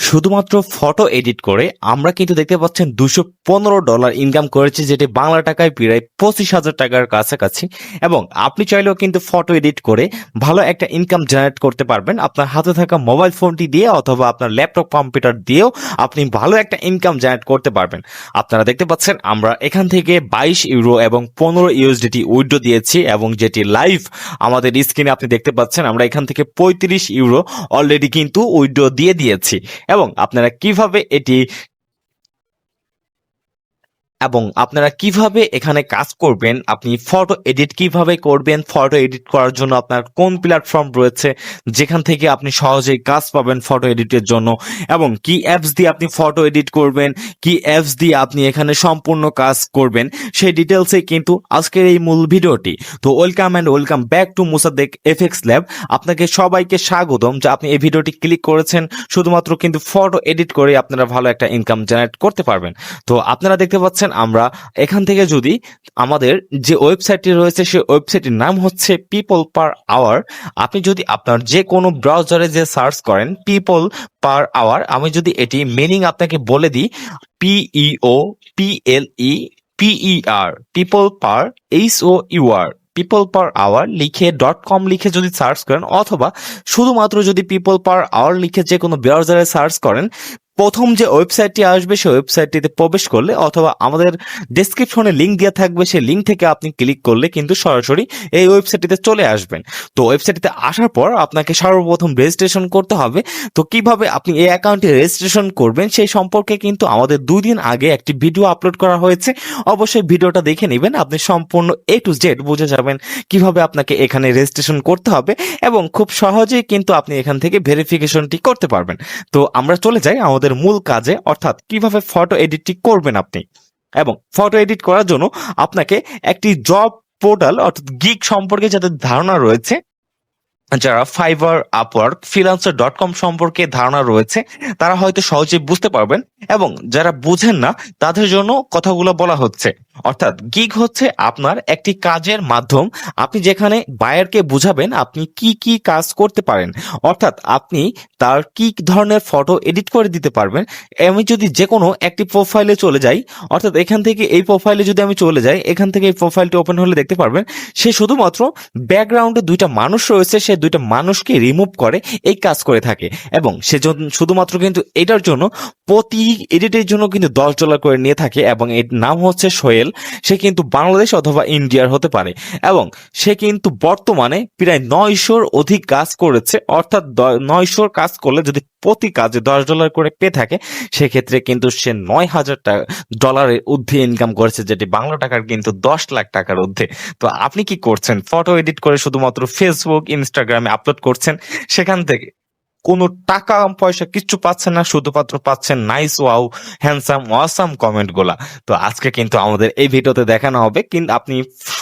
শুধুমাত্র photo edit করে আমরা কিন্তু দেখতে পাচ্ছেন দুশো পনেরো ডলার ইনকাম করেছি, যেটি বাংলা টাকায় প্রায় পঁচিশ হাজার টাকার কাছাকাছি। এবং আপনি চাইলেও কিন্তু ফটো এডিট করে ভালো একটা ইনকাম জেনারেট করতে পারবেন আপনার হাতে থাকা মোবাইল ফোনটি দিয়ে অথবা আপনার ল্যাপটপ কম্পিউটার দিয়েও আপনি ভালো একটা ইনকাম জেনারেট করতে পারবেন। আপনারা দেখতে পাচ্ছেন আমরা এখান থেকে বাইশ ইউরো এবং পনেরো ইউএসডিটি উইড্রো দিয়েছি এবং যেটি লাইভ আমাদের স্ক্রিনে আপনি দেখতে পাচ্ছেন আমরা এখান থেকে পঁয়ত্রিশ ইউরো অলরেডি কিন্তু উইড্রো দিয়ে দিয়েছি। এবং আপনারা কীভাবে এটি এবং আপনারা কীভাবে এখানে কাজ করবেন, আপনি ফটো এডিট কীভাবে করবেন ফটো এডিট করার জন্য আপনার কোন প্ল্যাটফর্ম রয়েছে, যেখান থেকে আপনি সহজেই কাজ পাবেন ফটো এডিটের জন্য, এবং কি অ্যাপস দিয়ে আপনি ফটো এডিট করবেন, কি অ্যাপস দিয়ে আপনি এখানে সম্পূর্ণ কাজ করবেন, সেই ডিটেলসে কিন্তু আজকের এই মূল ভিডিওটি। তো welcome and welcome back to Musaddek FX lab আপনাকে সবাইকে স্বাগতম, যে আপনি এই ভিডিওটি ক্লিক করেছেন, শুধুমাত্র কিন্তু ফটো এডিট করে আপনারা ভালো একটা ইনকাম জেনারেট করতে পারবেন। তো আপনারা দেখতে পাচ্ছেন আমরা, এখান থেকে যদি আমাদের যে ওয়েবসাইটটি রয়েছে, সেই ওয়েবসাইটের নাম হচ্ছে পিপল পার আওয়ার আপনি যদি আপনার যে কোনো ব্রাউজারে যে সার্চ করেন পিপল পার আওয়ার আমি যদি এটি মিনিং আপনাকে বলে দিই PEO PLE PER people per H O UR people per hour লিখে ডট কম লিখে যদি সার্চ করেন, অথবা শুধুমাত্র যদি পিপল পার আওয়ার লিখে যে কোনো ব্রাউজারে সার্চ করেন প্রথম যে ওয়েবসাইটটি আসবে, সেই ওয়েবসাইটটিতে প্রবেশ করলে অথবা আমাদের ডেসক্রিপশনে লিঙ্ক দেওয়া থাকবে, সেই লিঙ্ক থেকে আপনি ক্লিক করলে কিন্তু সরাসরি এই ওয়েবসাইটটিতে চলে আসবেন। তো ওয়েবসাইটটিতে আসার পর আপনাকে সর্বপ্রথম রেজিস্ট্রেশন করতে হবে। তো কীভাবে আপনি এই অ্যাকাউন্টে রেজিস্ট্রেশন করবেন, সেই সম্পর্কে কিন্তু আমাদের দুই দিন আগে একটি ভিডিও আপলোড করা হয়েছে। অবশ্যই ভিডিওটা দেখে নেবেন, আপনি সম্পূর্ণ এ টু জেড বুঝে যাবেন কীভাবে আপনাকে এখানে রেজিস্ট্রেশন করতে হবে এবং খুব সহজেই কিন্তু আপনি এখান থেকে ভেরিফিকেশনটি করতে পারবেন। তো আমরা চলে যাই আমাদের মূল কাজে, অর্থাৎ কীভাবে ফটো এডিটটি করবেন আপনি। এবং ফটো এডিট করার জন্য আপনাকে একটি জব পোর্টাল অর্থাৎ গিগ সম্পর্কে যাদের ধারণা রয়েছে, যারা Fiverr Upwork freelancer dot com সম্পর্কে ধারণা রয়েছে, তারা হয়তো সহজেই বুঝতে পারবেন। এবং যারা বুঝেন না, তাদের জন্য কথাগুলো বলা হচ্ছে। অর্থাৎ গিগ হচ্ছে আপনার একটি কাজের মাধ্যম। আপনি যেখানে বায়ারকে বুঝাবেন, আপনি কি কি কাজ করতে পারেন। অর্থাৎ আপনি তার কি ধরনের ফটো এডিট করে দিতে পারবেন। আমি যদি যে কোনো একটি প্রোফাইলে চলে যাই, অর্থাৎ এখান থেকে এই প্রোফাইলে যদি আমি চলে যাই, এখান থেকে এই প্রোফাইলটি ওপেন হলে দেখতে পারবেন, সে শুধুমাত্র ব্যাকগ্রাউন্ডে দুইটা মানুষ রয়েছে, সে দুইটা মানুষকে রিমুভ করে এই কাজ করে থাকে। এবং সে শুধুমাত্র কিন্তু এটার জন্য প্রতি এডিটের জন্য কিন্তু দশ ডলার করে নিয়ে থাকে। এবং এর নাম হচ্ছে সোহেল। সে কিন্তু বাংলাদেশ অথবা ইন্ডিয়ার হতে পারে। এবং সে কিন্তু বর্তমানে প্রায় নয়শোর অধিক কাজ করেছে, অর্থাৎ নয়শোর কাজ করলে যদি প্রতি কাজে দশ ডলার করে পেয়ে থাকে, সেক্ষেত্রে কিন্তু সে নয় হাজার টাকা ডলারের ঊর্ধ্বে ইনকাম করেছে, যেটি বাংলা টাকার কিন্তু দশ লাখ টাকার ঊর্ধ্বে। তো আপনি কি করছেন? ফটো এডিট করে শুধুমাত্র ফেসবুক ইনস্টাগ্রামে আপলোড করছেন, সেখান থেকে কোনো টাকা, পয়সা কিচ্ছু পাচ্ছেন না, শুধুমাত্র পাচ্ছেন নাইস ওয়াও হ্যান্ডসাম ওয়াসাম কমেন্টগুলা। তো আজকে কিন্তু আমাদের এই ভিডিওতে দেখানো হবে কিন্তু আপনি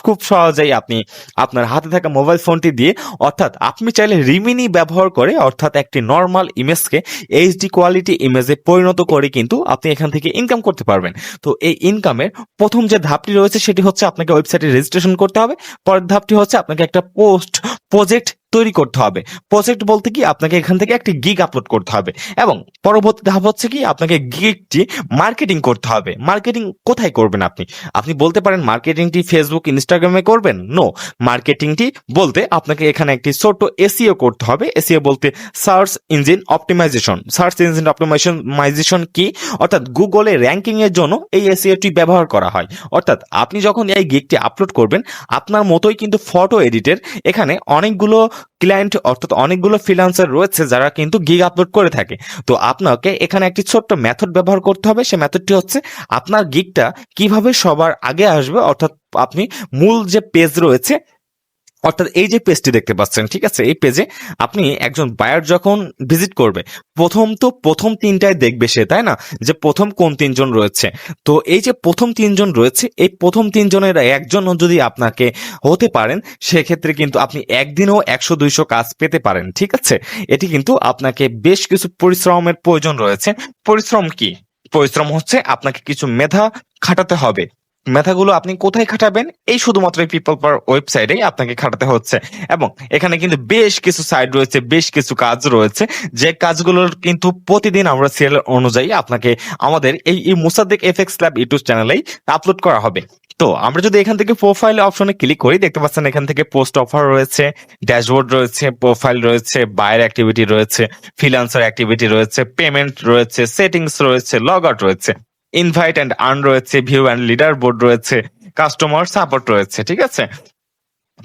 খুব সহজেই আপনি আপনার হাতে থাকা মোবাইল ফোনটি দিয়ে, অর্থাৎ আপনি চাইলে রিমিনি ব্যবহার করে, অর্থাৎ একটি নর্মাল ইমেজকে এইচডি কোয়ালিটি ইমেজে পরিণত করে কিন্তু আপনি এখান থেকে ইনকাম করতে পারবেন। তো এই ইনকামের প্রথম যে ধাপটি রয়েছে, সেটি হচ্ছে আপনাকে ওয়েবসাইটে রেজিস্ট্রেশন করতে হবে। পরের ধাপটি হচ্ছে আপনাকে একটা পোস্ট প্রজেক্ট তৈরি করতে হবে। প্রজেক্ট বলতে কি আপনাকে এখান থেকে একটি গিগ আপলোড করতে হবে এবং পরবর্তী ধাপ হচ্ছে কি আপনাকে গিগটি মার্কেটিং করতে হবে। মার্কেটিং কোথায় করবেন আপনি? আপনি বলতে পারেন মার্কেটিংটি ফেসবুক ইনস্টাগ্রামে করবেন? নো মার্কেটিংটি বলতে আপনাকে এখানে একটি ছোট এসিও করতে হবে। এসিও বলতে search engine optimization search engine optimization কি? অর্থাৎ গুগলে র্যাঙ্কিং এর জন্য এই এসিওটি ব্যবহার করা হয়। অর্থাৎ আপনি যখন এই গিগটি আপলোড করবেন, আপনার মতোই কিন্তু ফটো এডিটের এখানে অনেকগুলো ক্লায়েন্ট অর্থাৎ অনেকগুলো ফ্রিলান্সার রয়েছে যারা কিন্তু গিগ আপলোড করে থাকে। তো আপনাকে এখানে একটি ছোট্ট মেথড ব্যবহার করতে হবে। সেই মেথডটি হচ্ছে আপনার গিগটা কীভাবে সবার আগে আসবে। অর্থাৎ আপনি মূল যে পেজ রয়েছে অর্থাৎ এই যে পেজটি দেখতে পাচ্ছেন, ঠিক আছে? এই পেজে আপনি একজন বায়ার যখন ভিজিট করবে, প্রথম তো প্রথম তিনটায় দেখবে সে, তাই না? যে প্রথম কোন তিনজন রয়েছে। তো এই যে প্রথম তিনজন রয়েছে, এই প্রথম তিনজনের একজন যদি আপনাকে হতে পারেন, সেক্ষেত্রে কিন্তু আপনি একদিনেও একশো, দুইশো কাজ পেতে পারেন, ঠিক আছে? এটি কিন্তু আপনাকে বেশ কিছু পরিশ্রমের প্রয়োজন রয়েছে। পরিশ্রম কি? পরিশ্রম হচ্ছে আপনাকে কিছু মেধা খাটাতে হবে। মেধাগুলো আপনি কোথায় খাটাবেন? এই শুধুমাত্র পিপল পাওয়ার ওয়েবসাইটেই আপনাকে খাটাতে হচ্ছে। এবং এখানে কিন্তু বেশ কিছু সাইট রয়েছে, বেশ কিছু কাজ রয়েছে। যে কাজগুলোর কিন্তু প্রতিদিন আমরা সিরিয়াল অনুযায়ী আপনাকে আমাদের এই মুসাদ্দিক এফএক্স ল্যাব ইউটিউব চ্যানেলেই আপলোড করা হবে। তো আমরা যদি এখান থেকে প্রোফাইল অপশনে ক্লিক করি, দেখতে পাচ্ছেন এখান থেকে পোস্ট অফার রয়েছে ড্যাশবোর্ড রয়েছে প্রোফাইল রয়েছে বায়ার অ্যাক্টিভিটি রয়েছে ফ্রিল্যান্সার অ্যাক্টিভিটি রয়েছে পেমেন্ট রয়েছে সেটিংস রয়েছে লগ আউট রয়েছে। ইনভাইট অ্যান্ড আর্ন রয়েছে ভিউ অ্যান্ড লিডার বোর্ড রয়েছে কাস্টমার সাপোর্ট রয়েছে ঠিক আছে?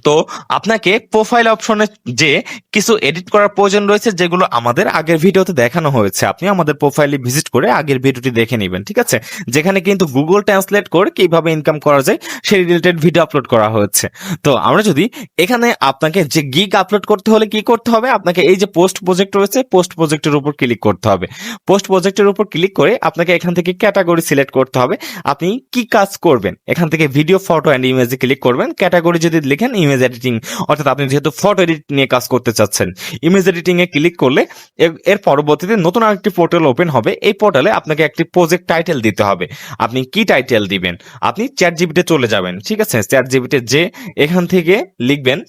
তো আপনাকে প্রোফাইল অপশনে যে কিছু এডিট করার প্রয়োজন রয়েছে, যেগুলো আমাদের আগের ভিডিওতে দেখানো হয়েছে, আপনি আমাদের প্রোফাইলে ভিজিট করে আগের ভিডিওটি দেখে নেবেন, ঠিক আছে? যেখানে কিন্তু গুগল ট্রান্সলেট করে কীভাবে ইনকাম করা যায়, সেই রিলেটেড ভিডিও আপলোড করা হয়েছে। তো আমরা যদি এখানে আপনাকে যে গিগ আপলোড করতে হলে কি করতে হবে, আপনাকে এই যে পোস্ট প্রজেক্ট রয়েছে পোস্ট প্রজেক্টের উপর ক্লিক করতে হবে। পোস্ট প্রজেক্টের উপর ক্লিক করে আপনাকে এখান থেকে ক্যাটাগরি সিলেক্ট করতে হবে। আপনি কি কাজ করবেন? এখান থেকে ভিডিও ফটো অ্যান্ড ইমেজে ক্লিক করবেন। ক্যাটাগরি যদি লিখেন ইমেজ এডিটিং অর্থাৎ আপনি যেহেতু ফটো এডিট নিয়ে কাজ করতে চাচ্ছেন ইমেজ এডিটিং এ ক্লিক করলে এর- পরবর্তীতে নতুন আরেকটি পোর্টাল ওপেন হবে। এই পোর্টালে আপনাকে একটি প্রজেক্ট টাইটেল দিতে হবে। আপনি কি টাইটেল দিবেন? আপনি চ্যাট জিবিতে চলে যাবেন, ঠিক আছে? চ্যাট জিবিতে যে এখান থেকে লিখবেন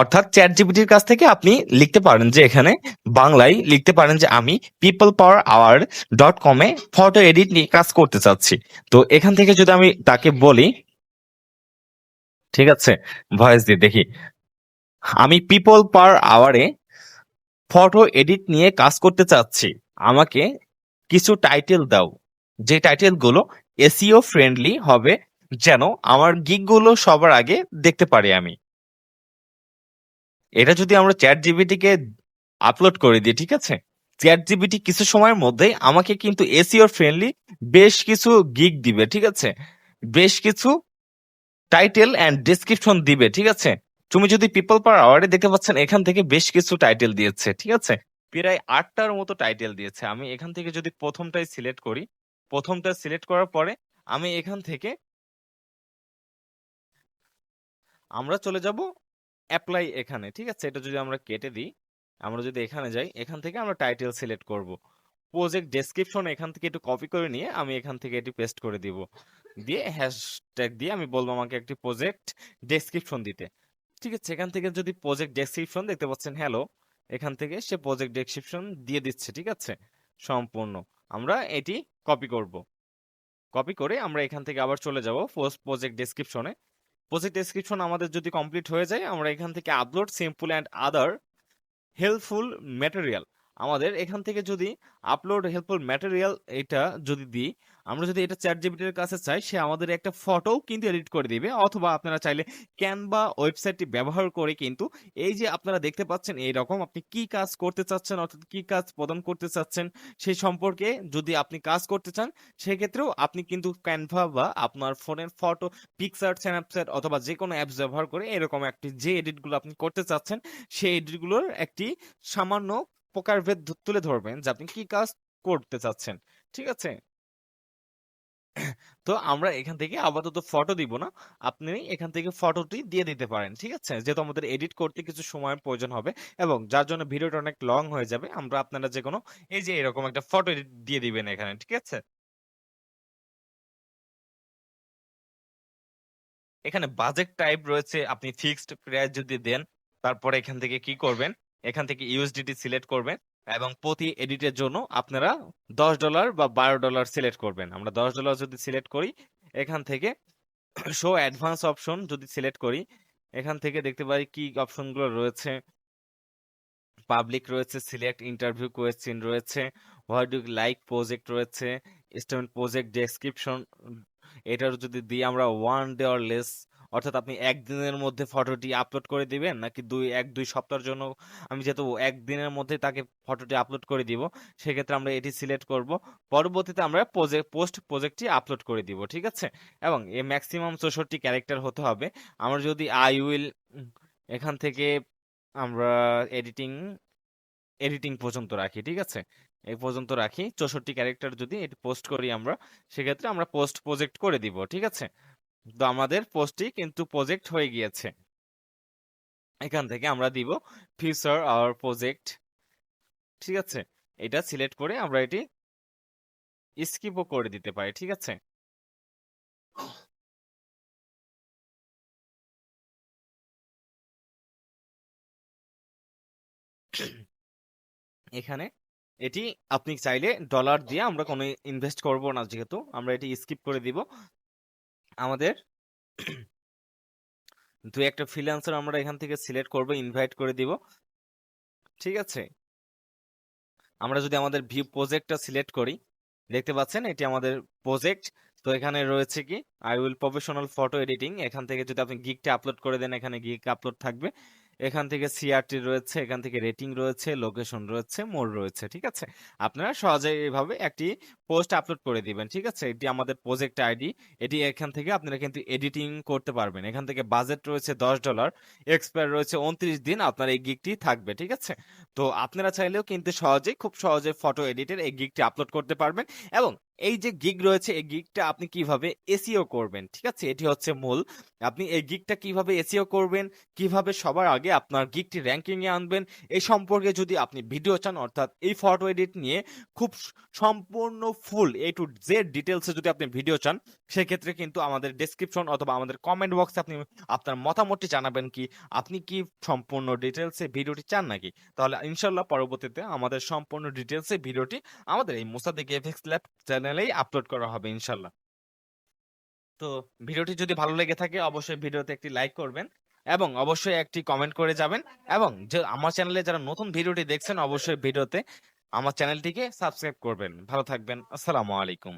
অর্থাৎ চ্যাট জিপিটির কাছ থেকে আপনি লিখতে পারেন যে এখানে বাংলায় লিখতে পারেন যে আমি পিপল পাওয়ার আওয়ার ডট কমে ফটো এডিট নিয়ে কাজ করতে চাচ্ছি। তো এখান থেকে যদি আমি তাকে বলি, ঠিক আছে, ভয়েস দিয়ে দেখি। আমি পিপল পার আওয়ারে ফটো এডিট নিয়ে কাজ করতে চাচ্ছি। আমাকে কিছু টাইটেল দাও। যে টাইটেলগুলো এসিও ফ্রেন্ডলি হবে, যেন আমার গিগগুলো সবার আগে দেখতে পারি আমি। এটা যদি আমরা চ্যাট জিবিটিকে আপলোড করে দিই, ঠিক আছে? চ্যাট জিবিটি কিছু সময়ের মধ্যেই আমাকে কিন্তু এসিও ফ্রেন্ডলি বেশ কিছু গিগ দিবে, ঠিক আছে? বেশ কিছু টাইটেল অ্যান্ড ডেসক্রিপশন দিবে, ঠিক আছে? তুমি যদি পিপল পার আওয়ার্ডে দেখতে পাচ্ছেন, এখান থেকে বেশ কিছু টাইটেল দিয়েছে, ঠিক আছে? প্রায় আটটার মতো টাইটেল দিয়েছে। আমি এখান থেকে যদি প্রথমটাই সিলেক্ট করি, প্রথমটা সিলেক্ট করার পরে আমি এখান থেকে আমরা চলে যাব অ্যাপ্লাই এখানে, ঠিক আছে? এটা যদি আমরা কেটে দিই, আমরা যদি এখানে যাই, এখান থেকে আমরা টাইটেল সিলেক্ট করব। প্রজেক্ট ডেসক্রিপশন এখান থেকে একটু কপি করে নিয়ে আমি এখান থেকে এটি পেস্ট করে দিব। দিয়ে হ্যাশট্যাগ দিয়ে আমি বলব আমাকে একটি প্রজেক্ট ডেসক্রিপশন দিতে। ঠিক আছে? এখান থেকে যদি প্রজেক্ট ডেসক্রিপশন দেখতে পাচ্ছেন হ্যালো এখান থেকে সে প্রজেক্ট ডেসক্রিপশন দিয়ে দিচ্ছে, ঠিক আছে? সম্পূর্ণ। আমরা এটি কপি করব। কপি করে আমরা এখান থেকে আবার চলে যাব পোস্ট প্রজেক্ট ডেসক্রিপশনে প্রজেক্ট ডেসক্রিপশন আমাদের যদি কমপ্লিট হয়ে যায়, আমরা এখান থেকে upload simple and other helpful material আমাদের এখান থেকে যদি আপলোড হেল্পফুল ম্যাটেরিয়াল এটা যদি দিই আমরা যদি এটা চ্যাট জিপিটির কাছে চাই, সে আমাদের একটা ফটো কিন্তু এডিট করে দিবে। অথবা আপনারা চাইলে ক্যানভা ওয়েবসাইটটি ব্যবহার করে কিন্তু এই যে আপনারা দেখতে পাচ্ছেন এই রকম আপনি কি কাজ করতে চাচ্ছেন, অর্থাৎ কি কাজ প্রদান করতে চাচ্ছেন সেই সম্পর্কে যদি আপনি কাজ করতে চান, সেক্ষেত্রেও আপনি কিন্তু ক্যানভা বা আপনার ফোনের ফটো পিকচার স্ন্যাপচ্যাট অথবা যে কোনো অ্যাপস ব্যবহার করে এরকম একটি যে এডিটগুলো আপনি করতে চাচ্ছেন, সেই এডিটগুলোর একটি সামান্য প্রকারভেদ তুলে ধরবেন যে আপনি কি কাজ করতে চাচ্ছেন। ঠিক আছে? তো আমরা এখান থেকে আপাতত ফটো দিব না। আপনি এখান থেকে ফটোটি দিয়ে দিতে পারেন, ঠিক আছে? যেহেতু আমাদের এডিট করতে কিছু সময়ের প্রয়োজন হবে এবং যার জন্য ভিডিওটা অনেক লং হয়ে যাবে, আমরা আপনারা যে কোনো এই যে এরকম একটা ফটো এডিট দিয়ে দিবেন এখানে, ঠিক আছে? এখানে বাজেট টাইপ রয়েছে, আপনি ফিক্সড প্রাইস যদি দেন, তারপরে এখান থেকে কি করবেন? এখান থেকে ইউএসডিটি সিলেক্ট করবেন। এবং প্রতি এডিটের জন্য আপনারা দশ ডলার বা বারো ডলার সিলেক্ট করবেন। আমরা দশ ডলার যদি সিলেক্ট করি, এখান থেকে শো অ্যাডভান্স অপশন যদি সিলেক্ট করি, এখান থেকে দেখতে পারি কি অপশনগুলো রয়েছে। পাবলিক রয়েছে সিলেক্ট ইন্টারভিউ কোয়েশ্চেন রয়েছে হোয়াট ডু লাইক প্রজেক্ট রয়েছে স্টুডেন্ট প্রজেক্ট ডেসক্রিপশন এটার যদি দিই আমরা ওয়ান ডে অর লেস অর্থাৎ আপনি একদিনের মধ্যে ফটোটি আপলোড করে দিবেন, নাকি দুই, এক, দুই সপ্তাহের জন্য আমি যেহেতু একদিনের মধ্যে তাকে ফটোটি আপলোড করে দিব, সেক্ষেত্রে আমরা এটি সিলেক্ট করব। পরবর্তীতে আমরা প্রজেক্ট পোস্ট প্রজেক্টটি আপলোড করে দিব, ঠিক আছে? এবং এ ম্যাক্সিমাম চৌষট্টি ক্যারেক্টার হতে হবে। আমরা যদি আই উইল এখান থেকে আমরা এডিটিং এডিটিং পর্যন্ত রাখি, ঠিক আছে? এই পর্যন্ত রাখি। চৌষট্টি ক্যারেক্টার যদি এটি পোস্ট করি আমরা, সেক্ষেত্রে আমরা পোস্ট প্রজেক্ট করে দিব, ঠিক আছে? আমাদের পোস্টটি কিন্তু প্রজেক্ট হয়ে গিয়েছে। এখান থেকে আমরা দিব ফিউচার আওয়ার প্রজেক্ট ঠিক আছে? এটা সিলেক্ট করে আমরা এটি স্কিপও করে দিতে পারি, ঠিক আছে? এখানে এটি আপনি চাইলে ডলার দিয়ে আমরা কোনো ইনভেস্ট করব না যেহেতু, আমরা এটি স্কিপ করে দিব। আমাদের দু একটা ফ্রিল্যান্সার আমরা এখান থেকে সিলেক্ট করব ইনভাইট করে দিব। ঠিক আছে? আমরা যদি আমাদের ভিউ প্রজেক্টটা সিলেক্ট করি, দেখতে পাচ্ছেন এটি আমাদের প্রজেক্ট তো এখানে রয়েছে কি I will professional photo editing এখান থেকে যদি আপনি গিগটা আপলোড করে দেন, এখানে গিগ আপলোড থাকবে। এখান থেকে সিআরটি রয়েছে, এখান থেকে রেটিং রয়েছে লোকেশন রয়েছে, মোড রয়েছে, ঠিক আছে? আপনারা সহজে এইভাবে একটি পোস্ট আপলোড করে দিবেন, ঠিক আছে? এটি আমাদের প্রজেক্ট আইডি এটি এখান থেকে আপনারা কিন্তু এডিটিং করতে পারবেন। এখান থেকে বাজেট রয়েছে দশ ডলার এক্সপায়ার রয়েছে উনত্রিশ দিন, আপনার এই গিগটি থাকবে, ঠিক আছে? তো আপনারা চাইলেও কিন্তু সহজেই, খুব সহজে ফটো এডিটের এই গিগটি আপলোড করতে পারবেন এবং এই যে গিগ রয়েছে, এই গিগটা আপনি কীভাবে এসিও করবেন, ঠিক আছে? এটি হচ্ছে মূল। আপনি এই গিগটা কীভাবে এসিও করবেন, কীভাবে সবার আগে আপনার গিগটি র্যাঙ্কিং এ আনবেন, এই সম্পর্কে যদি আপনি ভিডিও চান, অর্থাৎ এই ফটো এডিট নিয়ে খুব সম্পূর্ণ ফুল এ টু জেড ডিটেলসে যদি আপনি ভিডিও চান, সেক্ষেত্রে কিন্তু আমাদের ডেসক্রিপশন অথবা আমাদের কমেন্ট বক্সে আপনি আপনার মতামতটি জানাবেন কি, আপনি কি সম্পূর্ণ ডিটেলসে ভিডিওটি চান নাকি? তাহলে ইনশাল্লাহ পরবর্তীতে আমাদের সম্পূর্ণ ডিটেলসে ভিডিওটি আমাদের এই মোসাদিক এফএক্স ল্যাব চ্যানেলেই আপলোড করা হবে, ইনশাল্লাহ। তো ভিডিওটি যদি ভালো লেগে থাকে, অবশ্যই ভিডিওতে একটি লাইক করবেন এবং অবশ্যই একটি কমেন্ট করে যাবেন এবং যে আমার চ্যানেলে যারা নতুন ভিডিওটি দেখছেন, অবশ্যই ভিডিওতে আমার চ্যানেলটিকে সাবস্ক্রাইব করবেন। ভালো থাকবেন। আসসালামু আলাইকুম।